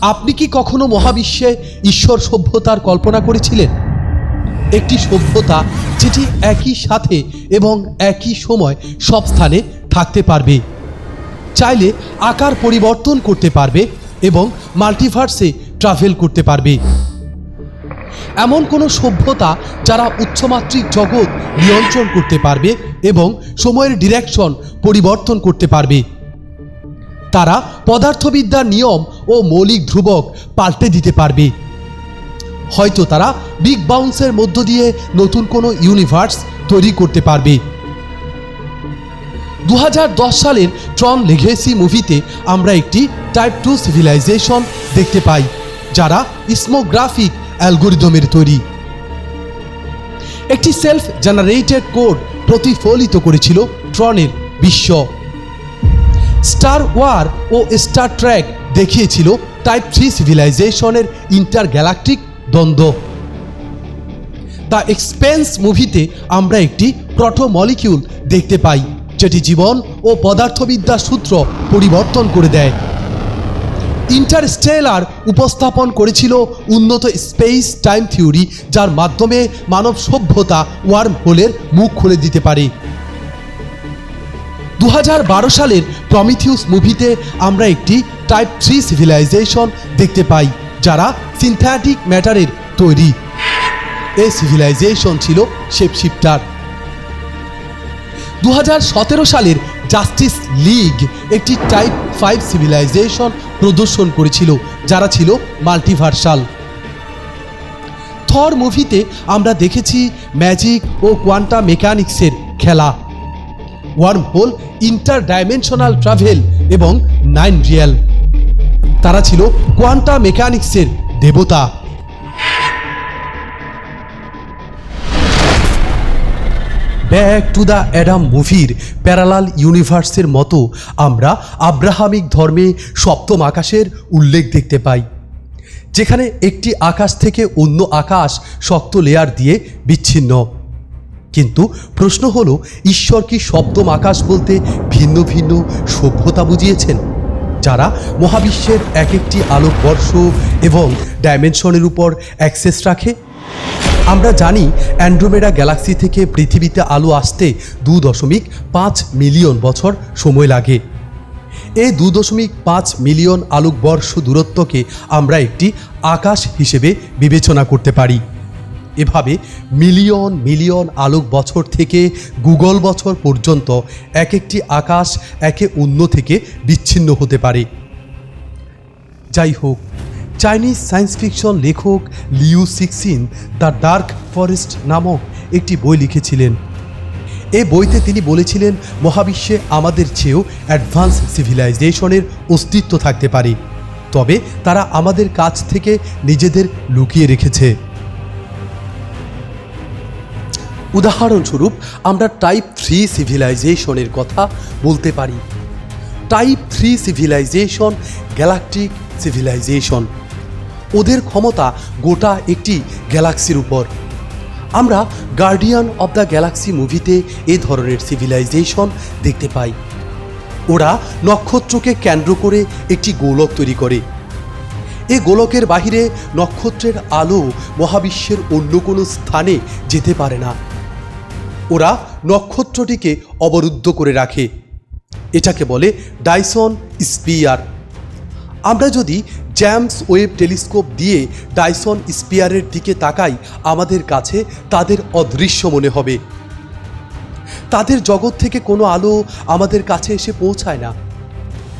আপনি কি কখনো মহাবিশ্বে ঈশ্বর সভ্যতার কল্পনা করেছিলেন? একটি সভ্যতা যেটি একই সাথে এবং একই সময় সব স্থানে থাকতে পারবে। চাইলে আকার পরিবর্তন করতে পারবে এবং মাল্টিভার্সে ট্রাভেল করতে পারবে। এমন কোনো সভ্যতা যারা উচ্চমাত্রিক জগৎ নিয়ন্ত্রণ করতে পারবে এবং সময়ের ডিরেকশন পরিবর্তন করতে পারবে। তারা পদার্থবিদ্যার নিয়ম ও মৌলিক ধ্রুবক পাল্টে দিতে পারবে। হয়তো তারা বিগ বাউন্সের মধ্য দিয়ে নতুন কোনো ইউনিভার্স তৈরি করতে পারবে। দু হাজার দশ সালের ট্রন লেগেসি মুভিতে আমরা একটি টাইপ টু সিভিলাইজেশন দেখতে পাই, যারা ইসমোগ্রাফিক অ্যালগোরিদমের তৈরি। একটি সেলফ জেনারেটেড কোড প্রতিফলিত করেছিল ট্রনের বিশ্ব। স্টার ওয়ার ও স্টার ট্র্যাক দেখিয়েছিল টাইপ থ্রি সিভিলাইজেশনের ইন্টার গ্যালাকটিক দ্বন্দ্ব। দ্য এক্সপেন্স মুভিতে আমরা একটি প্রোটোমলিকিউল দেখতে পাই, যেটি জীবন ও পদার্থবিদ্যার সূত্র পরিবর্তন করে দেয়। ইন্টারস্টেলার উপস্থাপন করেছিল উন্নত স্পেস টাইম থিওরি, যার মাধ্যমে মানব সভ্যতা ওয়ার্ম হোলের মুখ খুলে দিতে পারে। দু হাজার বারো সালের প্রমিথিউস মুভিতে আমরা একটি টাইপ থ্রি সিভিলাইজেশন দেখতে পাই, যারা সিনথেটিক ম্যাটারের তৈরি। এই সিভিলাইজেশন ছিল শেপশিফটার দু সালের জাস্টিস লিগ একটি টাইপ ফাইভ সিভিলাইজেশন প্রদর্শন করেছিল, যারা ছিল মাল্টিভার্সাল থর মুভিতে আমরা দেখেছি ম্যাজিক ও কোয়ান্টা মেকানিক্সের খেলা। Wormhole interdimensional travel এবং নাইন রিয়াল। তারা ছিল কোয়ান্টা মেকানিক্সের দেবতা। ব্যাক টু দ্য অ্যাডাম মুভির প্যারালাল ইউনিভার্সের মতো আমরা আব্রাহামিক ধর্মে সপ্তম আকাশের উল্লেখ দেখতে পাই, যেখানে একটি আকাশ থেকে অন্য আকাশ শক্ত লেয়ার দিয়ে বিচ্ছিন্ন। কিন্তু প্রশ্ন হলো, ঈশ্বর কি সপ্তম আকাশ বলতে ভিন্ন ভিন্ন সভ্যতা বুঝিয়েছেন? যারা মহাবিশ্বের এক একটি আলোকবর্ষ এবং ডাইমেনশনের উপর অ্যাক্সেস রাখে? আমরা জানি অ্যান্ড্রোমেডা গ্যালাক্সি থেকে পৃথিবীতে আলো আসতে দু দশমিক পাঁচ মিলিয়ন বছর সময় লাগে। এই দু দশমিক পাঁচ মিলিয়ন আলোকবর্ষ দূরত্বকে আমরা একটি আকাশ হিসেবে বিবেচনা করতে পারি। এভাবে মিলিয়ন মিলিয়ন আলোক বছর থেকে গুগল বছর পর্যন্ত এক একটি আকাশ একে অন্য থেকে বিচ্ছিন্ন হতে পারে। যাই হোক, চাইনিজ সায়েন্স ফিকশন লেখক Liu Cixin the Dark Forest নামক একটি বই লিখেছিলেন। এ বইতে তিনি বলেছিলেন, মহাবিশ্বে আমাদের চেয়েও অ্যাডভান্স সিভিলাইজেশনের অস্তিত্ব থাকতে পারে, তবে তারা আমাদের কাছ থেকে নিজেদের লুকিয়ে রেখেছে। উদাহরণস্বরূপ, আমরা টাইপ থ্রি সিভিলাইজেশনের কথা বলতে পারি। Type three civilization galactic civilization ওদের ক্ষমতা গোটা একটি গ্যালাক্সির উপর। আমরা গার্ডিয়ান অব দ্য গ্যালাক্সি মুভিতে এ ধরনের সিভিলাইজেশন দেখতে পাই। ওরা নক্ষত্রকে কেন্দ্র করে একটি গোলক তৈরি করে। এ গোলকের বাহিরে নক্ষত্রের আলো মহাবিশ্বের অন্য কোনো স্থানে যেতে পারে না। ওরা নক্ষত্রটিকে অবরুদ্ধ করে রাখে। এটাকে বলে ডাইসন স্পিয়ার। আমরা যদি জ্যামস ওয়েব টেলিস্কোপ দিয়ে ডাইসন স্পিয়ারের দিকে তাকাই, আমাদের কাছে তাদের অদৃশ্য মনে হবে। তাদের জগৎ থেকে কোনো আলো আমাদের কাছে এসে পৌঁছায় না।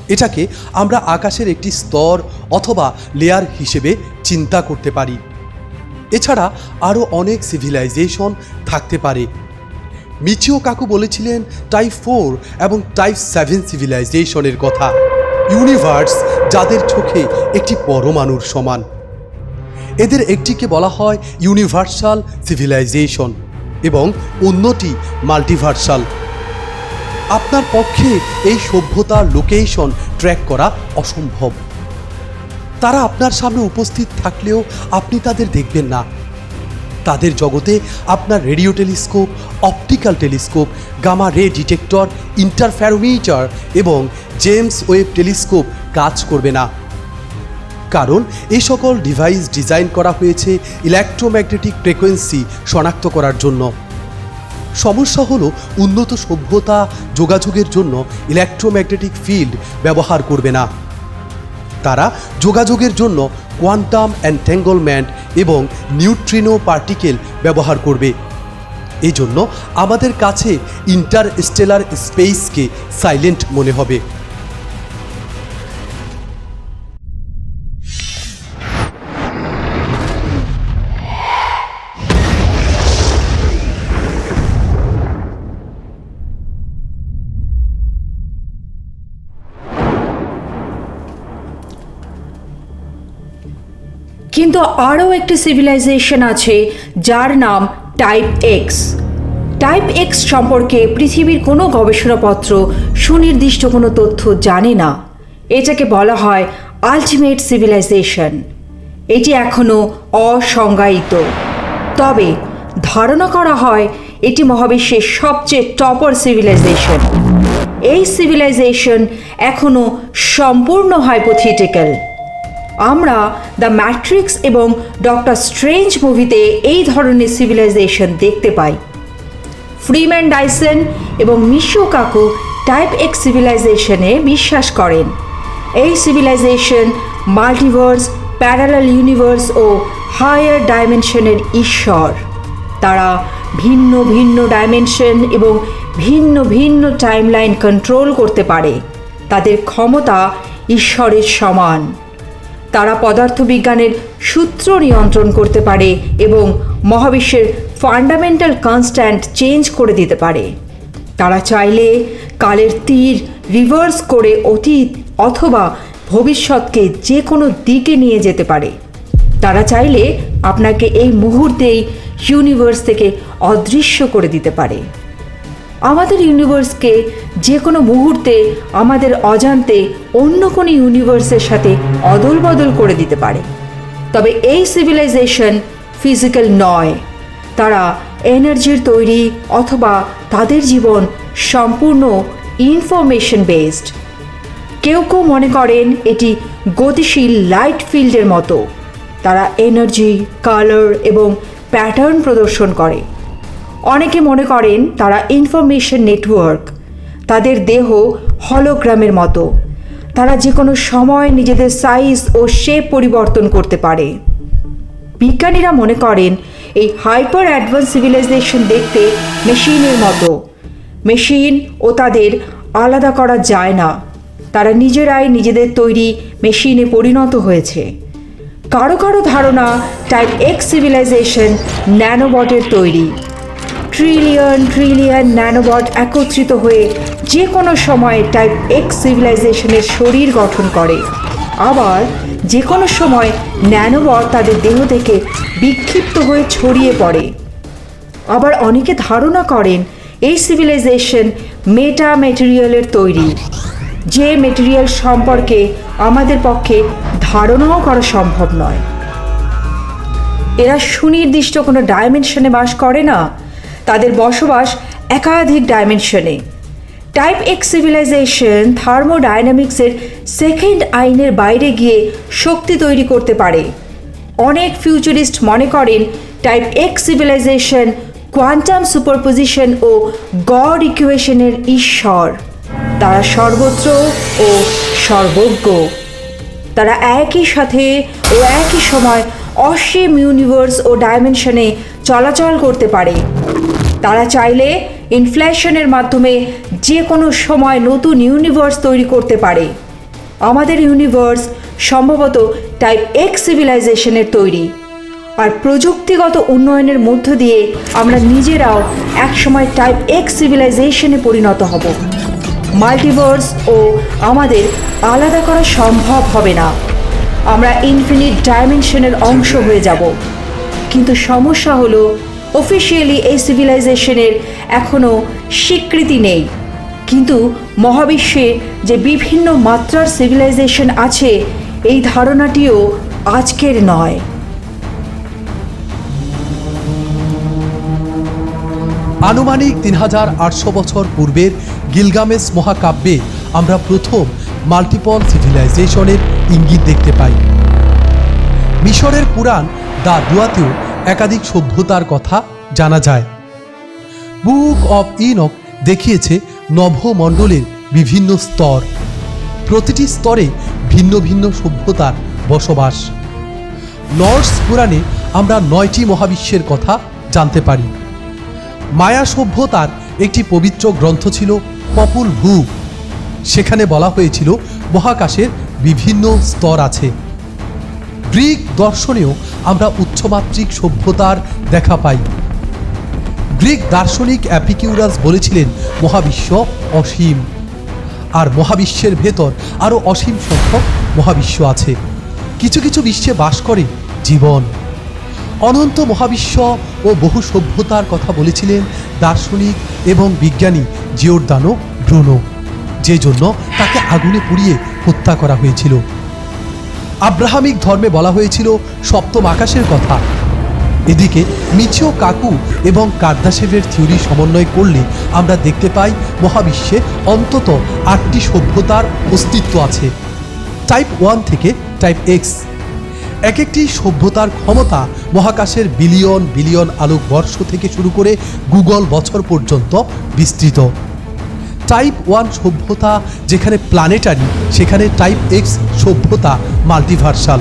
এটাকে আমরা আকাশের একটি স্তর অথবা লেয়ার হিসেবে চিন্তা করতে পারি। এছাড়া আরও অনেক সিভিলাইজেশন থাকতে পারে। মিচিও কাকু বলেছিলেন টাইপ ফোর এবং টাইপ সেভেন সিভিলাইজেশনের কথা। ইউনিভার্স যাদের চোখে একটি পরমাণুর সমান। এদের একটিকে বলা হয় ইউনিভার্সাল সিভিলাইজেশন এবং অন্যটি মাল্টিভার্সাল আপনার পক্ষে এই সভ্যতার লোকেশন ট্র্যাক করা অসম্ভব। তারা আপনার সামনে উপস্থিত থাকলেও আপনি তাদের দেখবেন না। তাদের জগতে আপনার radio telescope, optical telescope, gamma ray detector interferometer এবং জেমস ওয়েব টেলিস্কোপ কাজ করবে না। কারণ এই সকল ডিভাইস ডিজাইন করা হয়েছে ইলেকট্রোম্যাগনেটিক ফ্রিকোয়েন্সি শনাক্ত করার জন্য। সমস্যা হলো উন্নত সভ্যতা যোগাযোগের জন্য ইলেকট্রোম্যাগনেটিক ফিল্ড ব্যবহার করবে না। তারা যোগাযোগের জন্য কোয়ান্টাম অ্যান্টেঙ্গলমেন্ট এবং নিউট্রিনো পার্টিকেল ব্যবহার করবে। এজন্য জন্য আমাদের কাছে ইন্টারস্টেলার স্পেসকে সাইলেন্ট মনে হবে। কিন্তু আরও একটি সিভিলাইজেশন আছে, যার নাম টাইপ এক্স টাইপ এক্স সম্পর্কে পৃথিবীর কোনো গবেষণাপত্র সুনির্দিষ্ট কোনো তথ্য জানে না। এটাকে বলা হয় আলটিমেট সিভিলাইজেশন এটি এখনও অসংজ্ঞায়িত। তবে ধারণা করা হয় এটি মহাবিশ্বের সবচেয়ে টপার সিভিলাইজেশন এই সিভিলাইজেশন এখনও সম্পূর্ণ হাইপোথিটিক্যাল আমরা দ্য ম্যাট্রিক্স এবং ডক্টর স্ট্রেঞ্জ মুভিতে এই ধরনের সিভিলাইজেশন দেখতে পাই। ফ্রিম্যান ডাইসন এবং মিশো কাকু টাইপ এক্স সিভিলাইজেশনে বিশ্বাস করেন। এই সিভিলাইজেশন মাল্টিভার্স প্যারালাল ইউনিভার্স ও হায়ার ডাইমেনশনের ঈশ্বর। তারা ভিন্ন ভিন্ন ডাইমেনশন এবং ভিন্ন ভিন্ন টাইমলাইন কন্ট্রোল করতে পারে। তাদের ক্ষমতা ঈশ্বরের সমান। তারা পদার্থবিজ্ঞানের সূত্র নিয়ন্ত্রণ করতে পারে এবং মহাবিশ্বের ফান্ডামেন্টাল কনস্ট্যান্ট চেঞ্জ করে দিতে পারে। তারা চাইলে কালের তীর রিভার্স করে অতীত অথবা ভবিষ্যৎকে যে কোনো দিকে নিয়ে যেতে পারে। তারা চাইলে আপনাকে এই মুহূর্তেই ইউনিভার্স থেকে অদৃশ্য করে দিতে পারে। আমাদের ইউনিভার্সকে যে কোনো মুহূর্তে আমাদের অজান্তে অন্য কোনো ইউনিভার্সের সাথে অদল বদল করে দিতে পারে। তবে এই সিভিলাইজেশন ফিজিক্যাল নয়। তারা এনার্জির তৈরি অথবা তাদের জীবন সম্পূর্ণ ইনফরমেশন বেসড কেউ কেউ মনে করেন এটি গতিশীল লাইট ফিল্ডের মতো। তারা এনার্জি কালার এবং প্যাটার্ন প্রদর্শন করে। অনেকে মনে করেন তারা ইনফরমেশন নেটওয়ার্ক তাদের দেহ হলোগ্রামের মতো। তারা যে কোনো সময় নিজেদের সাইজ ও শেপ পরিবর্তন করতে পারে। বিজ্ঞানীরা মনে করেন, এই হাইপার অ্যাডভান্স সিভিলাইজেশন দেখতে মেশিনের মতো। মেশিন ও তাদের আলাদা করা যায় না। তারা নিজেরাই নিজেদের তৈরি মেশিনে পরিণত হয়েছে। কারও কারও ধারণা টাইপ এক্স সিভিলাইজেশন ন্যানোবটের তৈরি। ট্রিলিয়ন ট্রিলিয়ন ন্যানোবট একত্রিত হয়ে যে কোনো সময় টাইপ এক্স সিভিলাইজেশনের শরীর গঠন করে। আবার যে কোনো সময় ন্যানোবট তাদের দেহ থেকে বিক্ষিপ্ত হয়ে ছড়িয়ে পড়ে। আবার অনেকে ধারণা করেন এই সিভিলাইজেশন মেটা মেটেরিয়ালের তৈরি। যে মেটেরিয়াল সম্পর্কে আমাদের পক্ষে ধারণাও করা সম্ভব নয়। এরা সুনির্দিষ্ট কোনো ডাইমেনশনে বাস করে না। তাদের বসবাস একাধিক ডাইমেনশনে টাইপ এক্স সিভিলাইজেশন থার্মোডাইনামিক্সের সেকেন্ড আইনের বাইরে গিয়ে শক্তি তৈরি করতে পারে। অনেক ফিউচারিস্ট মনে করেন type X civilization quantum superposition ও গড ইকুয়েশনের ঈশ্বর। তারা সর্বত্র ও সর্বজ্ঞ। তারা একই সাথে ও একই সময় অসীম ইউনিভার্স ও ডাইমেনশনে চলাচল করতে পারে। তারা চাইলে ইনফ্লেশনের মাধ্যমে যে কোনো সময় নতুন ইউনিভার্স তৈরি করতে পারে। আমাদের ইউনিভার্স সম্ভবত টাইপ এক্স সিভিলাইজেশনের তৈরি। আর প্রযুক্তিগত উন্নয়নের মধ্য দিয়ে আমরা নিজেরাও একসময় টাইপ এক্স সিভিলাইজেশনে পরিণত হব। মাল্টিভার্স ও আমাদের আলাদা করা সম্ভব হবে না। আমরা ইনফিনিট ডাইমেনশনের অংশ হয়ে যাব। কিন্তু সমস্যা হলো অফিসিয়ালি এই সিভিলাইজেশনের এখনও স্বীকৃতি নেই। কিন্তু মহাবিশ্বে যে বিভিন্ন মাত্রার সিভিলাইজেশন আছে, এই ধারণাটিও আজকের নয়। আনুমানিক তিন হাজার আটশো বছর পূর্বের গিলগামেস মহাকাব্যে আমরা প্রথম মাল্টিপল সিভিলাইজেশনের ইঙ্গিত দেখতে পাই। মিশরের পুরাণ দা দুয়াতেও একাধিক সভ্যতার কথা জানা যায়। বুক অব ইনক দেখিয়েছে নভমণ্ডলের বিভিন্ন স্তর। প্রতিটি স্তরে ভিন্ন ভিন্ন সভ্যতার বসবাস। নর্স পুরাণে আমরা নয়টি মহাবিশ্বের কথা জানতে পারি। মায়া সভ্যতার একটি পবিত্র গ্রন্থ ছিল পপুল ভূ। সেখানে বলা হয়েছিল, মহাকাশের বিভিন্ন স্তর আছে। গ্রিক দর্শনেও আমরা উচ্চমাত্রিক সভ্যতার দেখা পাই। গ্রিক দার্শনিক অ্যাপিকিউরাস বলেছিলেন, মহাবিশ্ব অসীম। আর মহাবিশ্বের ভেতর আরও অসীম সংখ্যক মহাবিশ্ব আছে। কিছু কিছু বিশ্বে বাস করে জীবন। অনন্ত মহাবিশ্ব ও বহু সভ্যতার কথা বলেছিলেন দার্শনিক এবং বিজ্ঞানী জিওরদানো ব্রুনো যে জন্য তাকে আগুনে পুড়িয়ে হত্যা করা হয়েছিল। আব্রাহামিক ধর্মে বলা হয়েছিল সপ্তম আকাশের কথা। এদিকে মিচিও কাকু এবং কার্দাসেভের থিওরি সমন্বয় করলে আমরা দেখতে পাই মহাবিশ্বে অন্তত আটটি সভ্যতার অস্তিত্ব আছে। টাইপ ওয়ান থেকে টাইপ এক্স। এক একটি সভ্যতার ক্ষমতা মহাকাশের বিলিয়ন বিলিয়ন আলোক বর্ষ থেকে শুরু করে গুগল বছর পর্যন্ত বিস্তৃত। টাইপ ওয়ান সভ্যতা যেখানে প্ল্যানেটারি সেখানে টাইপ এক্স সভ্যতা মাল্টিভার্সাল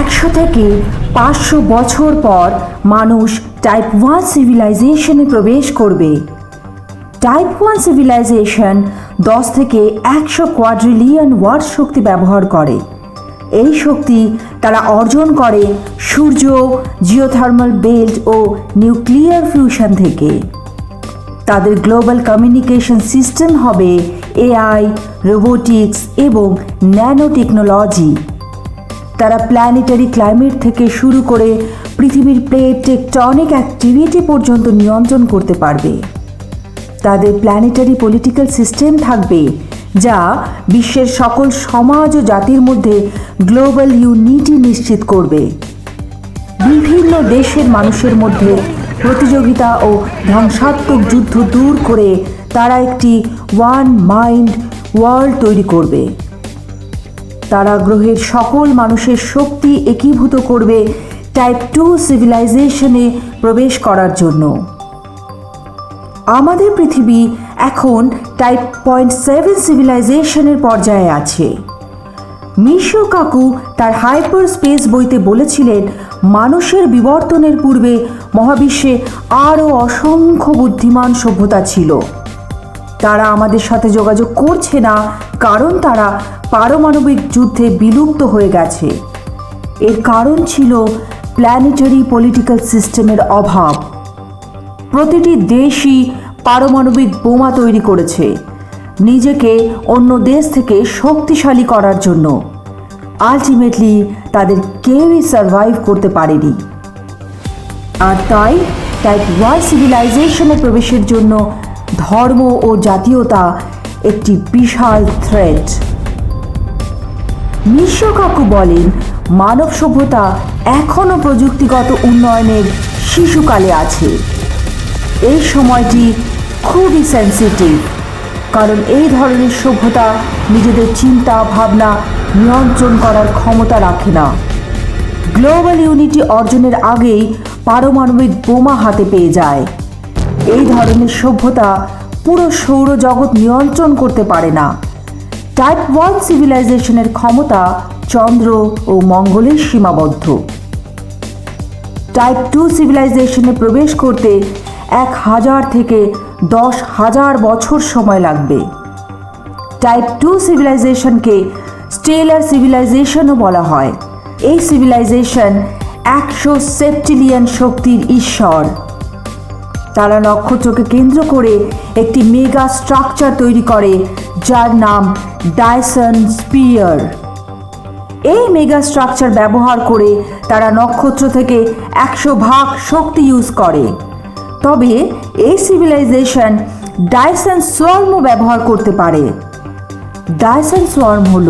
একশো থেকে পাঁচশো বছর পর মানুষ টাইপ ওয়ান সিভিলাইজেশনে প্রবেশ করবে। টাইপ ওয়ান সিভিলাইজেশন দশ থেকে একশো কোয়াড্রিলিয়ন ওয়াট শক্তি ব্যবহার করে। এই শক্তি তারা অর্জন করে সূর্য জিওথার্মাল বেল্ট ও নিউক্লিয়ার ফিউশন থেকে। তাদের গ্লোবাল কমিউনিকেশন সিস্টেম হবে এআই রোবোটিক্স এবং ন্যানো টেকনোলজি তারা প্ল্যানেটারি ক্লাইমেট থেকে শুরু করে পৃথিবীর প্লেট টেকটনিক অ্যাক্টিভিটি পর্যন্ত নিয়ন্ত্রণ করতে পারবে। তাদের প্ল্যানেটারি পলিটিক্যাল সিস্টেম থাকবে যা বিশ্বের সকল সমাজ ও জাতির মধ্যে গ্লোবাল ইউনিটি নিশ্চিত করবে। বিভিন্ন দেশের মানুষের মধ্যে প্রতিযোগিতা ও ধ্বংসাত্মক যুদ্ধ দূর করে তারা একটি ওয়ান মাইন্ড ওয়ার্ল্ড তৈরি করবে। তারা গ্রহের সকল মানুষের শক্তি একীভূত করবে টাইপ টু সিভিলাইজেশনে প্রবেশ করার জন্য। আমাদের পৃথিবী এখন টাইপ পয়েন্ট সেভেন সিভিলাইজেশনের পর্যায়ে আছে। মিশো কাকু তার হাইপার স্পেস বইতে বলেছিলেন, মানুষের বিবর্তনের পূর্বে মহাবিশ্বে আরও অসংখ্য বুদ্ধিমান সভ্যতা ছিল। তারা আমাদের সাথে যোগাযোগ করছে না, কারণ তারা পারমাণবিক যুদ্ধে বিলুপ্ত হয়ে গেছে। এর কারণ ছিল প্ল্যানেটারি পলিটিক্যাল সিস্টেমের অভাব। প্রতিটি দেশই পারমাণবিক বোমা তৈরি করেছে। নিজেকে অন্য দেশ থেকে শক্তিশালী করার জন্য। আলটিমেটলি তাদের কেউই সার্ভাইভ করতে পারেনি। আর তাই টাইপ ওয়ান সিভিলাইজেশনে প্রবেশের জন্য ধর্ম ও জাতীয়তা একটি বিশাল থ্রেট মিশ্র কাকু বলেন, মানব সভ্যতা এখনও প্রযুক্তিগত উন্নয়নের শিশুকালে আছে। এই সময়টি খুবই সেন্সিটিভ কারণ এই ধরনের সভ্যতা নিজেদের চিন্তা, ভাবনা নিয়ন্ত্রণ করার ক্ষমতা রাখে না। গ্লোবাল ইউনিটি অর্জনের আগেই পারমাণবিক বোমা হাতে পেয়ে যায়। এই ধরনের সভ্যতা পুরো সৌরজগৎ নিয়ন্ত্রণ করতে পারে না। টাইপ ওয়ান সিভিলাইজেশনের ক্ষমতা চন্দ্র ও মঙ্গলের সীমাবদ্ধ। টাইপ টু সিভিলাইজেশনে প্রবেশ করতে এক হাজার থেকে দশ হাজার বছর সময় লাগবে। টাইপ টু সিভিলাইজেশনকে স্টেলার সিভিলাইজেশনও বলা হয়। এই সিভিলাইজেশন একশো সেপ্টিলিয়ান শক্তির ঈশ্বর। তারা নক্ষত্রকে কেন্দ্র করে একটি মেগা স্ট্রাকচার তৈরি করে, যার নাম ডায়সন স্পিয়ার এই মেগা স্ট্রাকচার ব্যবহার করে তারা নক্ষত্র থেকে একশো ভাগ শক্তি ইউজ করে। তবে এই সিভিলাইজেশন ডাইসন সোয়ার্মও ব্যবহার করতে পারে। ডাইসন সোয়ার্ম হল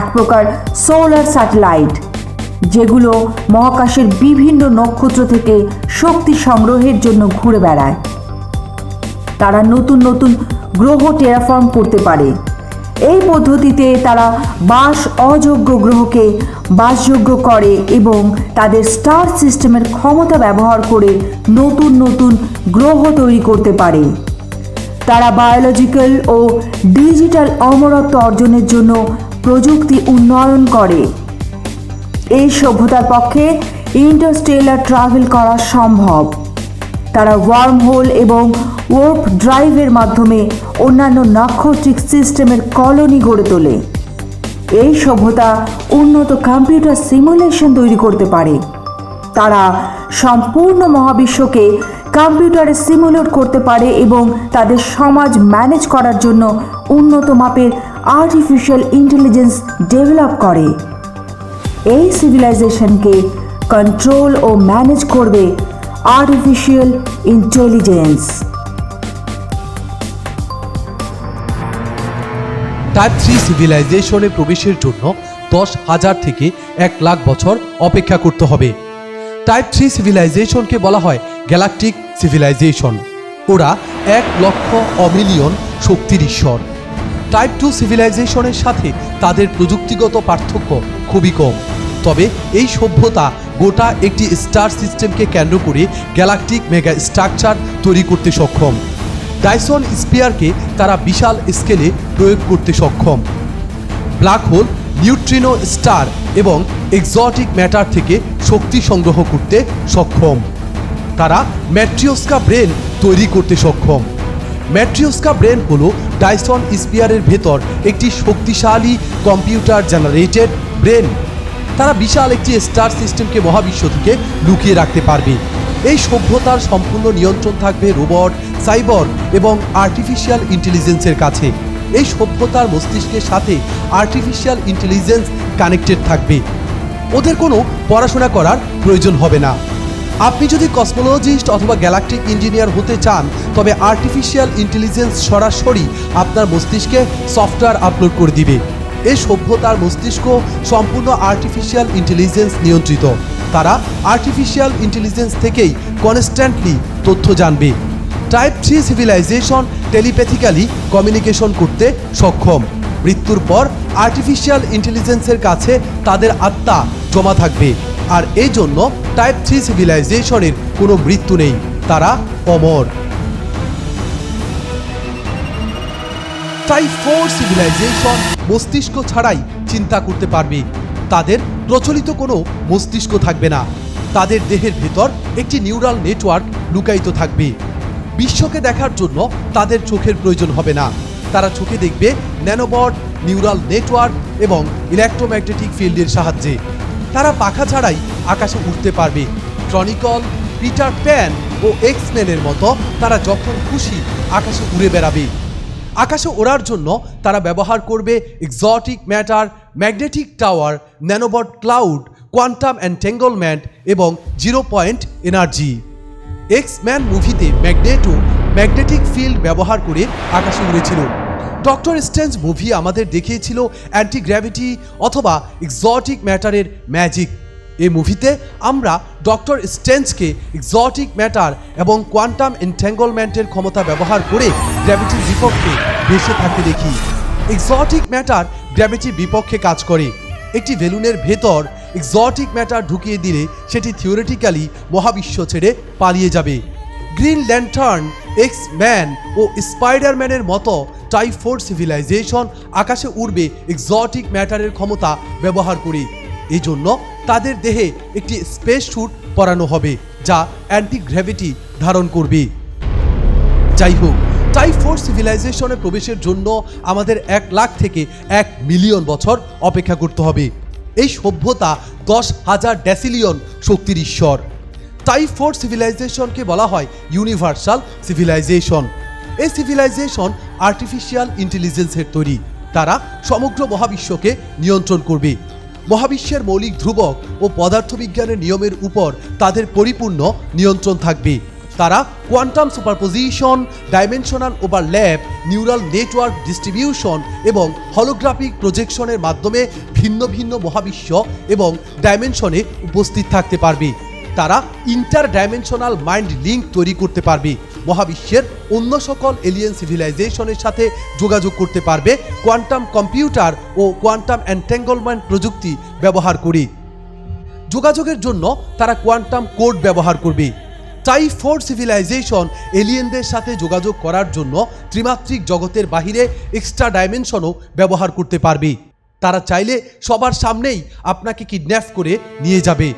এক প্রকার সোলার স্যাটেলাইট যেগুলো মহাকাশের বিভিন্ন নক্ষত্র থেকে শক্তি সংগ্রহের জন্য ঘুরে বেড়ায়। তারা নতুন নতুন গ্রহ টেরাফর্ম করতে পারে। এই পদ্ধতিতে তারা বাস অযোগ্য গ্রহকে বাসযোগ্য করে এবং তাদের স্টার সিস্টেমের ক্ষমতা ব্যবহার করে নতুন নতুন গ্রহ তৈরি করতে পারে। তারা বায়োলজিক্যাল ও ডিজিটাল অমরত্ব অর্জনের জন্য প্রযুক্তি উন্নয়ন করে। এই সভ্যতার পক্ষে ইন্টারস্টেলার ট্রাভেল করা সম্ভব। তারা ওয়ার্ম হোল এবং ওয়ার্প ড্রাইভের মাধ্যমে অন্যান্য নাক্ষত্রিক সিস্টেমের কলোনি গড়ে তোলে। এই সভ্যতা উন্নত কম্পিউটার সিমুলেশন তৈরি করতে পারে। তারা সম্পূর্ণ মহাবিশ্বকে কম্পিউটারে সিমুলেট করতে পারে এবং তাদের সমাজ ম্যানেজ করার জন্য উন্নত মাপের আর্টিফিশিয়াল ইন্টেলিজেন্স ডেভেলপ করে। এই সিভিলাইজেশনকে কন্ট্রোল ও ম্যানেজ করবে আর্টিফিশিয়াল ইন্টেলিজেন্স টাইপ থ্রি সিভিলাইজেশনে প্রবেশের জন্য দশ হাজার থেকে এক লাখ বছর অপেক্ষা করতে হবে। টাইপ থ্রি সিভিলাইজেশনকে বলা হয় গ্যালাকটিক সিভিলাইজেশন ওরা এক লক্ষ অমিলিয়ন শক্তির ঈশ্বর। টাইপ টু সিভিলাইজেশনের সাথে তাদের প্রযুক্তিগত পার্থক্য খুবই কম। তবে এই সভ্যতা গোটা একটি স্টার সিস্টেমকে কেন্দ্র করে গ্যালাকটিক মেগা স্ট্রাকচার তৈরি করতে সক্ষম। ডাইসন স্পিয়ারকে তারা বিশাল স্কেলে প্রয়োগ করতে সক্ষম। ব্ল্যাক হোল নিউট্রিনো স্টার এবং এক্সটিক ম্যাটার থেকে শক্তি সংগ্রহ করতে সক্ষম। তারা ম্যাট্রিওস্কা ব্রেন তৈরি করতে সক্ষম। ম্যাট্রিওস্কা ব্রেন হল ডাইসন স্পিয়ারের ভেতর একটি শক্তিশালী কম্পিউটার জেনারেটেড ব্রেন। তারা বিশাল একটি স্টার সিস্টেমকে মহাবিশ্ব থেকে লুকিয়ে রাখতে পারবে। এই সভ্যতার সম্পূর্ণ নিয়ন্ত্রণ থাকবে রোবট, সাইবর এবং আর্টিফিশিয়াল ইন্টেলিজেন্সের কাছে। এই সভ্যতার মস্তিষ্কের সাথে আর্টিফিশিয়াল ইন্টেলিজেন্স কানেক্টেড থাকবে। ওদের কোনো পড়াশোনা করার প্রয়োজন হবে না। আপনি যদি কসমোলজিস্ট অথবা গ্যালাকটিক ইঞ্জিনিয়ার হতে চান, তবে আর্টিফিশিয়াল ইন্টেলিজেন্স সরাসরি আপনার মস্তিষ্কে সফটওয়্যার আপলোড করে দিবে। এই সভ্যতার মস্তিষ্ক সম্পূর্ণ আর্টিফিশিয়াল ইন্টেলিজেন্স নিয়ন্ত্রিত। তারা আর্টিফিশিয়াল ইন্টেলিজেন্স থেকেই কনস্ট্যান্টলি তথ্য জানবে। Type three civilization telepathically communication করতে সক্ষম। মৃত্যুর পর আর্টিফিশিয়াল ইন্টেলিজেন্সের কাছে তাদের আত্মা জমা থাকবে। আর এই জন্য টাইপ থ্রি সিভিলাইজেশনের কোনো মৃত্যু নেই। তারা অমর। টাইপ ফোর সিভিলাইজেশন মস্তিষ্ক ছাড়াই চিন্তা করতে পারবে। তাদের প্রচলিত কোনো মস্তিষ্ক থাকবে না। তাদের দেহের ভেতর একটি নিউরাল নেটওয়ার্ক লুকায়িত থাকবে। বিশ্বকে দেখার জন্য তাদের চোখের প্রয়োজন হবে না। তারা চোখে দেখবে ন্যানোবট, নিউরাল নেটওয়ার্ক এবং ইলেকট্রোম্যাগনেটিক ফিল্ডের সাহায্যে। তারা পাখা ছাড়াই আকাশে উঠতে পারবে। ট্রনিকল পিটার প্যান ও এক্সম্যানের মতো তারা যখন খুশি আকাশে উড়ে বেড়াবে। আকাশে ওড়ার জন্য তারা ব্যবহার করবে exotic matter magnetic tower nanobot cloud quantum entanglement এবং zero point energy X Man মুভিতে ম্যাগনেটো ম্যাগনেটিক ফিল্ড ব্যবহার করে আকাশে উড়েছিল। ডক্টর স্ট্রেঞ্জ মুভি আমাদের দেখিয়েছিল অ্যান্টি গ্র্যাভিটি অথবা এক্সটিক ম্যাটারের ম্যাজিক এই মুভিতে আমরা ডক্টর স্ট্রেঞ্জকে এক্সটিক ম্যাটার এবং কোয়ান্টাম এনট্যাঙ্গলমেন্টের ক্ষমতা ব্যবহার করে গ্র্যাভিটির বিপক্ষে ভেসে থাকতে দেখি। এক্সটিক ম্যাটার গ্র্যাভিটির বিপক্ষে কাজ করে। একটি বেলুনের ভেতর এক্সটিক ম্যাটার ঢুকিয়ে দিলে সেটি থিওরিটিক্যালি মহাবিশ্ব ছেড়ে পালিয়ে যাবে। গ্রিন ল্যান্টার্ন এক্স ম্যান ও স্পাইডারম্যানের মতো টাইপ ফোর সিভিলাইজেশন আকাশে উড়বে এক্সটিক ম্যাটারের ক্ষমতা ব্যবহার করে। এই জন্য তাদের দেহে একটি স্পেস স্যুট পরানো হবে, যা অ্যান্টি গ্র্যাভিটি ধারণ করবে। যাই হোক টাইপ ফোর সিভিলাইজেশনে প্রবেশের জন্য আমাদের এক লাখ থেকে এক মিলিয়ন বছর অপেক্ষা করতে হবে। এই সভ্যতা দশ হাজার ড্যাসিলিয়ন শক্তির ঈশ্বর। টাইপ ফোর সিভিলাইজেশনকে বলা হয় ইউনিভার্সাল সিভিলাইজেশন এই সিভিলাইজেশন আর্টিফিশিয়াল ইন্টেলিজেন্সের তৈরি। তারা সমগ্র মহাবিশ্বকে নিয়ন্ত্রণ করবে। মহাবিশ্বের মৌলিক ধ্রুবক ও পদার্থবিজ্ঞানের নিয়মের উপর তাদের পরিপূর্ণ নিয়ন্ত্রণ থাকবে। তারা quantum superposition, dimensional overlap neural network distribution এবং হলোগ্রাফিক প্রজেকশনের মাধ্যমে ভিন্ন ভিন্ন মহাবিশ্ব এবং ডাইমেনশনে উপস্থিত থাকতে পারবে। তারা ইন্টার ডাইমেনশনাল মাইন্ড লিঙ্ক তৈরি করতে পারবে। মহাবিশ্বের অন্য সকল এলিয়েন সিভিলাইজেশনের সাথে যোগাযোগ করতে পারবে কোয়ান্টাম কম্পিউটার ও কোয়ান্টাম অ্যান্টেঙ্গলমেন্ট প্রযুক্তি ব্যবহার করি। যোগাযোগের জন্য তারা কোয়ান্টাম কোড ব্যবহার করবে। টাইপ ফোর সিভিলাইজেশন এলিয়েনদের সাথে যোগাযোগ করার জন্য ত্রিমাত্রিক জগতের বাহিরে এক্সট্রা ডাইমেনশনও ব্যবহার করতে পারবে। তারা চাইলে সবার সামনেই আপনাকে কিডন্যাপ করে নিয়ে যাবে।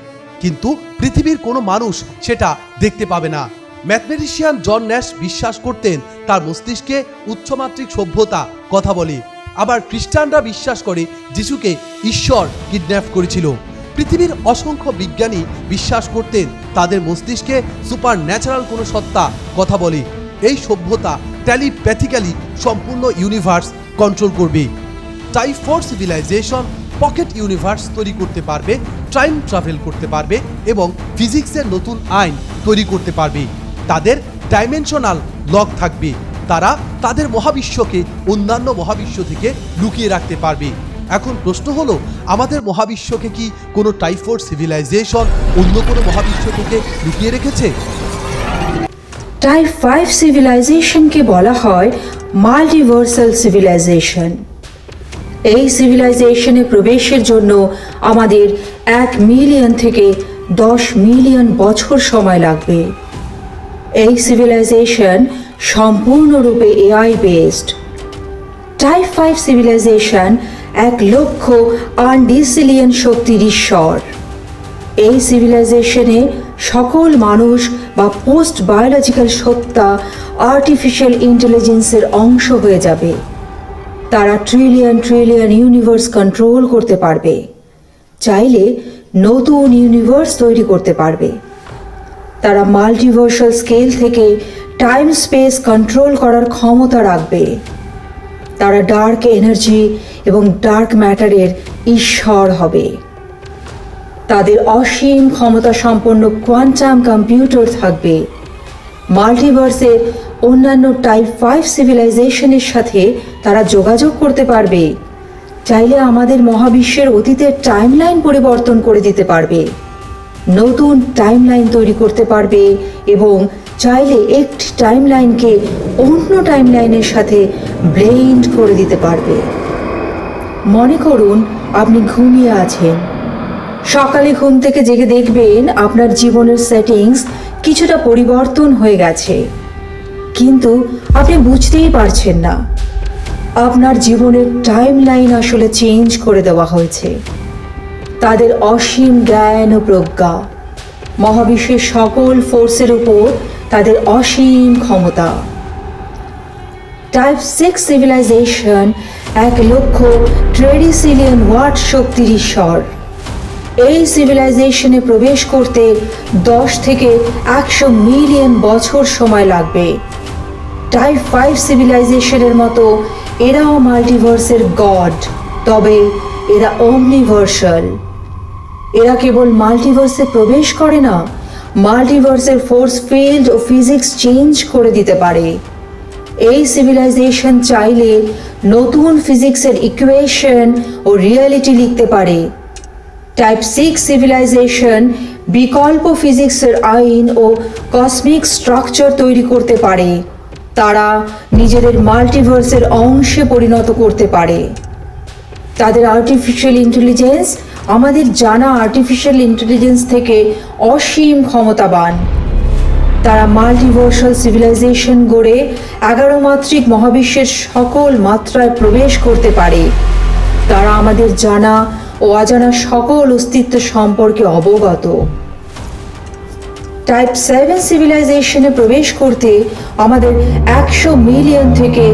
কিন্তু পৃথিবীর কোনো মানুষ সেটা দেখতে পাবে না। ম্যাথমেটিশিয়ান জন ন্যাশ বিশ্বাস করতেন তার মস্তিষ্কে উচ্চমাত্রিক সভ্যতা, কথা বলে। আবার খ্রিস্টানরা বিশ্বাস করে যিশুকে ঈশ্বর কিডন্যাপ করেছিল। পৃথিবীর অসংখ্য বিজ্ঞানী বিশ্বাস করতেন তাদের মস্তিষ্কে সুপার ন্যাচারাল কোনো সত্তা, কথা বলে। এই সভ্যতা ট্যালিপ্যাথিক্যালি সম্পূর্ণ ইউনিভার্স কন্ট্রোল করবে। Type four civilization pocket universe তৈরি করতে পারবে, টাইম ট্রাভেল করতে পারবে এবং ফিজিক্সের নতুন আইন তৈরি করতে পারবে। তাদের ডাইমেনশনাল লক থাকবে। তারা তাদের মহাবিশ্বকে, অন্যান্য মহাবিশ্ব থেকে লুকিয়ে রাখতে পারবে। এখন প্রশ্ন হলো, আমাদের মহাবিশ্বকে কি কোনো টাইফোর সিভিলাইজেশন অন্য কোনো মহাবিশ্ব থেকে লুকিয়ে রেখেছে? টাইপ ফাইভ সিভিলাইজেশনকে বলা হয় মাল্টিভার্সাল সিভিলাইজেশন এই সিভিলাইজেশনে প্রবেশের জন্য আমাদের এক মিলিয়ন থেকে দশ মিলিয়ন বছর সময় লাগবে। এই সিভিলাইজেশন সম্পূর্ণরূপে AI based type five civilization এক লক্ষ আনডিসিলিয়ন শক্তির ঈশ্বর। এই সিভিলাইজেশনে সকল মানুষ বা পোস্ট বায়োলজিক্যাল সত্তা আর্টিফিশিয়াল ইন্টেলিজেন্সের অংশ হয়ে যাবে। তারা ট্রিলিয়ন ট্রিলিয়ন ইউনিভার্স কন্ট্রোল করতে পারবে। চাইলে নতুন ইউনিভার্স তৈরি করতে পারবে। তারা মাল্টিভার্সাল স্কেল থেকে টাইম স্পেস কন্ট্রোল করার ক্ষমতা রাখবে। তারা ডার্ক এনার্জি এবং ডার্ক ম্যাটারের ঈশ্বর হবে। তাদের অসীম ক্ষমতা সম্পন্ন কোয়ান্টাম কম্পিউটার থাকবে। মাল্টিভার্সের অন্যান্য টাইপ ফাইভ সিভিলাইজেশনের সাথে তারা যোগাযোগ করতে পারবে। চাইলে আমাদের মহাবিশ্বের অতীতের টাইমলাইন পরিবর্তন করে দিতে পারবে। নতুন টাইমলাইন তৈরি করতে পারবে এবং চাইলে একটি টাইমলাইনকে অন্য টাইমলাইনের সাথে ব্লেন্ড করে দিতে পারবে। মনে করুন, আপনি ঘুমিয়ে আছেন। সকালে ঘুম থেকে জেগে দেখবেন আপনার জীবনের সেটিংস কিছুটা পরিবর্তন হয়ে গেছে। কিন্তু আপনি বুঝতেই পারছেন না। আপনার জীবনের টাইম লাইন আসলে চেঞ্জ করে দেওয়া হয়েছে। তাদের অসীম জ্ঞান ও প্রজ্ঞা। মহাবিশ্বের সকল ফোর্সের উপর তাদের অসীম ক্ষমতা। টাইপ সিক্স সিভিলাইজেশন এক লক্ষ ট্রেডিসিলিয়ন ওয়াট শক্তির ঈশ্বর। এই সিভিলাইজেশনে প্রবেশ করতে দশ থেকে একশো মিলিয়ন বছর সময় লাগবে। টাইপ ফাইভ সিভিলাইজেশনের মতো এরাও মাল্টিভার্সের গড তবে এরা অমনিভার্সাল এরা কেবল মাল্টিভার্সে প্রবেশ করে না, মাল্টিভার্সের ফোর্স ফিল্ড ও ফিজিক্স চেঞ্জ করে দিতে পারে। এই সিভিলাইজেশন চাইলে নতুন ফিজিক্সের ইকুয়েশন ও রিয়ালিটি লিখতে পারে। টাইপ সিক্স সিভিলাইজেশন বিকল্প ফিজিক্সের আইন ও কসমিক স্ট্রাকচার তৈরি করতে পারে। তারা নিজেদের মাল্টিভার্সের অংশে পরিণত করতে পারে। তাদের আর্টিফিশিয়াল ইন্টেলিজেন্স আমাদের জানা আর্টিফিশিয়াল ইন্টেলিজেন্স থেকে অসীম ক্ষমতাবান। তারা মাল্টিভার্সাল সিভিলাইজেশন গড়ে এগারো মাত্রিক মহাবিশ্বের সকল মাত্রায় প্রবেশ করতে পারে। তারা আমাদের জানা ও অজানা সকল অস্তিত্ব সম্পর্কে অবগত। টাইপ সেভেন সিভিলাইজেশনে প্রবেশ করতে আমাদের একশো মিলিয়ন থেকে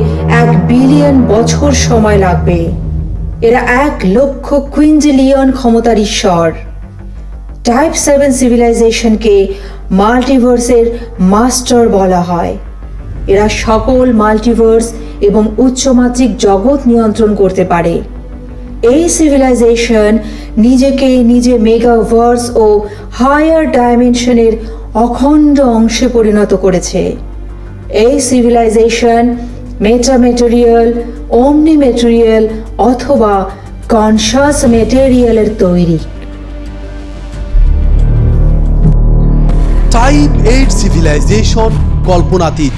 এক বিলিয়ন বছর সময় লাগবে। এরা এক লক্ষ কুইন্জিলিয়ন ক্ষমতার ঈশ্বর। টাইপ সেভেন সিভিলাইজেশনকে মাল্টিভার্সের মাস্টার বলা হয়। এরা সকল মাল্টিভার্স এবং উচ্চমাত্রিক জগৎ নিয়ন্ত্রণ করতে পারে। এই সিভিলাইজেশন নিজেকে নিজে মেগাভার্স ও হায়ার ডাইমেনশনের অখণ্ড অংশে পরিণত করেছে। এই civilization meta material omni material অথবা কনসাস মেটেরিয়ালের তৈরি। টাইপ এইট সিভিলাইজেশন কল্পনাতীত।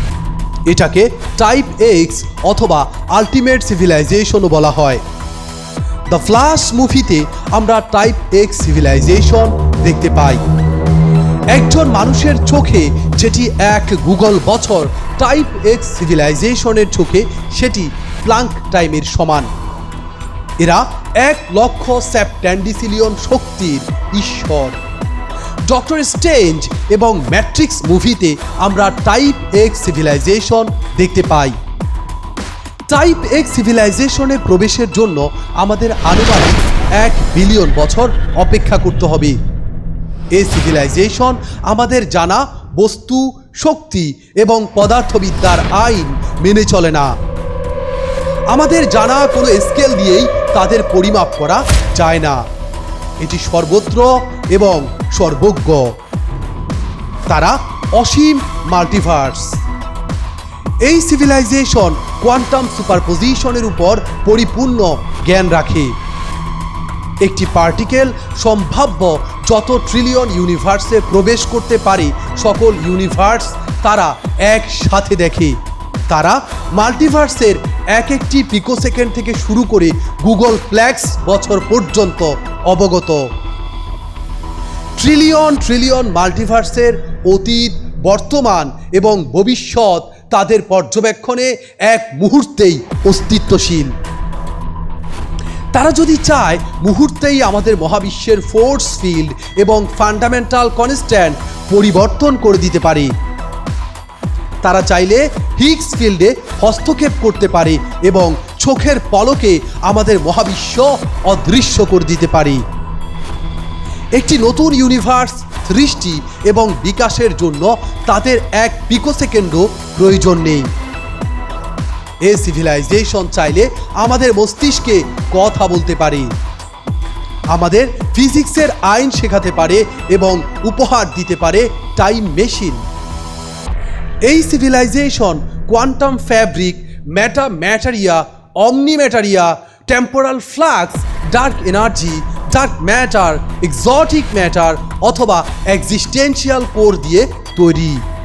এটাকে টাইপ এক্স অথবা আলটিমেট সিভিলাইজেশনও বলা হয়। দ্য ফ্লাশ মুভিতে আমরা টাইপ এক্স সিভিলাইজেশন দেখতে পাই। একজন মানুষের চোখে যেটি এক গুগল বছর টাইপ এক্স সিভিলাইজেশনের চোখে সেটি প্লাঙ্ক টাইমের সমান। এরা এক লক্ষ স্যাপট্যান্ডিসিলিয়ন শক্তির ঈশ্বর। ডক্টর স্টেঞ্জ এবং ম্যাট্রিক্স মুভিতে আমরা টাইপ এক্স সিভিলাইজেশন দেখতে পাই। টাইপ এক্স সিভিলাইজেশনে প্রবেশের জন্য আমাদের আনুমানিক এক বিলিয়ন বছর অপেক্ষা করতে হবে। এই সিভিলাইজেশন আমাদের জানা বস্তু শক্তি এবং পদার্থবিদ্যার আইন মেনে চলে না। আমাদের জানা কোনো স্কেল দিয়েই তাদের পরিমাপ করা যায় না। এটি সর্বত্র এবং সর্বজ্ঞ। তারা অসীম মাল্টিভার্স। এই সিভিলাইজেশন কোয়ান্টাম সুপারপোজিশনের উপর পরিপূর্ণ জ্ঞান রাখে। একটি পার্টিকেল সম্ভাব্য যত ট্রিলিয়ন ইউনিভার্সে প্রবেশ করতে পারে, সকল ইউনিভার্স তারা একসাথে দেখে। তারা মাল্টিভার্সের এক একটি পিকোসেকেন্ড থেকে শুরু করে গুগল প্ল্যাক্স বছর পর্যন্ত অবগত। ট্রিলিয়ন ট্রিলিয়ন মাল্টিভার্সের অতীত, বর্তমান এবং ভবিষ্যৎ তাদের পর্যবেক্ষণে এক মুহূর্তেই অস্তিত্বশীল। তারা যদি চায়, মুহূর্তেই আমাদের মহাবিশ্বের ফোর্স ফিল্ড এবং ফান্ডামেন্টাল কনস্ট্যান্ট পরিবর্তন করে দিতে পারে। তারা চাইলে হিগস ফিল্ডে হস্তক্ষেপ করতে পারে এবং চোখের পলকে আমাদের মহাবিশ্ব অদৃশ্য করে দিতে পারে। একটি নতুন ইউনিভার্স সৃষ্টি এবং বিকাশের জন্য তাদের এক পিকোসেকেন্ডও প্রয়োজন নেই। এ সিভিলাইজেশন চাইলে আমাদের মস্তিষ্কে কথা বলতে পারে। আমাদের ফিজিক্সের আইন শেখাতে পারে এবং উপহার দিতে পারে টাইম মেশিন এই civilization quantum fabric meta materia omni materia temporal flux dark energy dark matter exotic matter অথবা এক্সিস্টেন্সিয়াল কোর দিয়ে তৈরি।